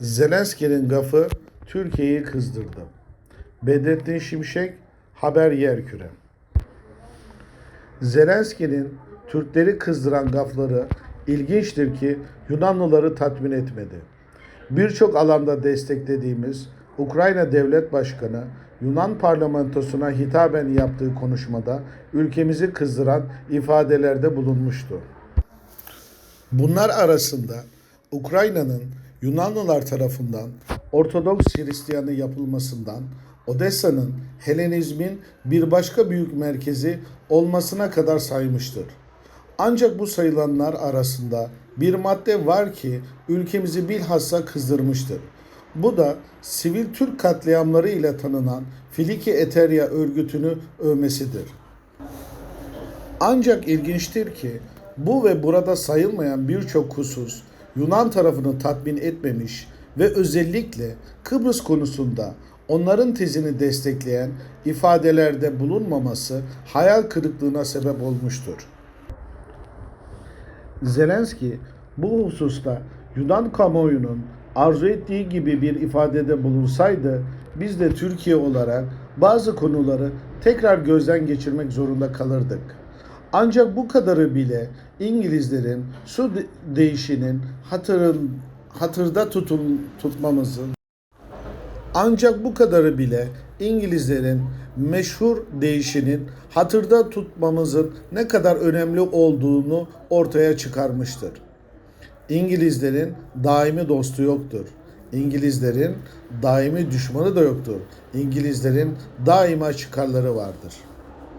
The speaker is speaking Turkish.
Zelenski'nin gafı Türkiye'yi kızdırdı. Bedrettin Şimşek haber yerküre. Zelenski'nin Türkleri kızdıran gafları ilginçtir ki Yunanlıları tatmin etmedi. Birçok alanda desteklediğimiz Ukrayna Devlet Başkanı Yunan parlamentosuna hitaben yaptığı konuşmada ülkemizi kızdıran ifadelerde bulunmuştu. Bunlar arasında Ukrayna'nın Yunanlılar tarafından Ortodoks Hristiyanı yapılmasından Odessa'nın Helenizmin bir başka büyük merkezi olmasına kadar saymıştır. Ancak bu sayılanlar arasında bir madde var ki ülkemizi bilhassa kızdırmıştır. Bu da sivil Türk katliamları ile tanınan Filiki Eterya örgütünü övmesidir. Ancak ilginçtir ki bu ve burada sayılmayan birçok husus Yunan tarafını tatmin etmemiş ve özellikle Kıbrıs konusunda onların tezini destekleyen ifadelerde bulunmaması hayal kırıklığına sebep olmuştur. Zelenski bu hususta Yunan kamuoyunun arzu ettiği gibi bir ifadede bulunsaydı biz de Türkiye olarak bazı konuları tekrar gözden geçirmek zorunda kalırdık. Ancak bu kadarı bile İngilizlerin su de- değişinin hatırın hatırda tutun, tutmamızın ancak bu kadarı bile İngilizlerin meşhur değişinin hatırda tutmamızın ne kadar önemli olduğunu ortaya çıkarmıştır. İngilizlerin daimi dostu yoktur. İngilizlerin daimi düşmanı da yoktur. İngilizlerin daima çıkarları vardır.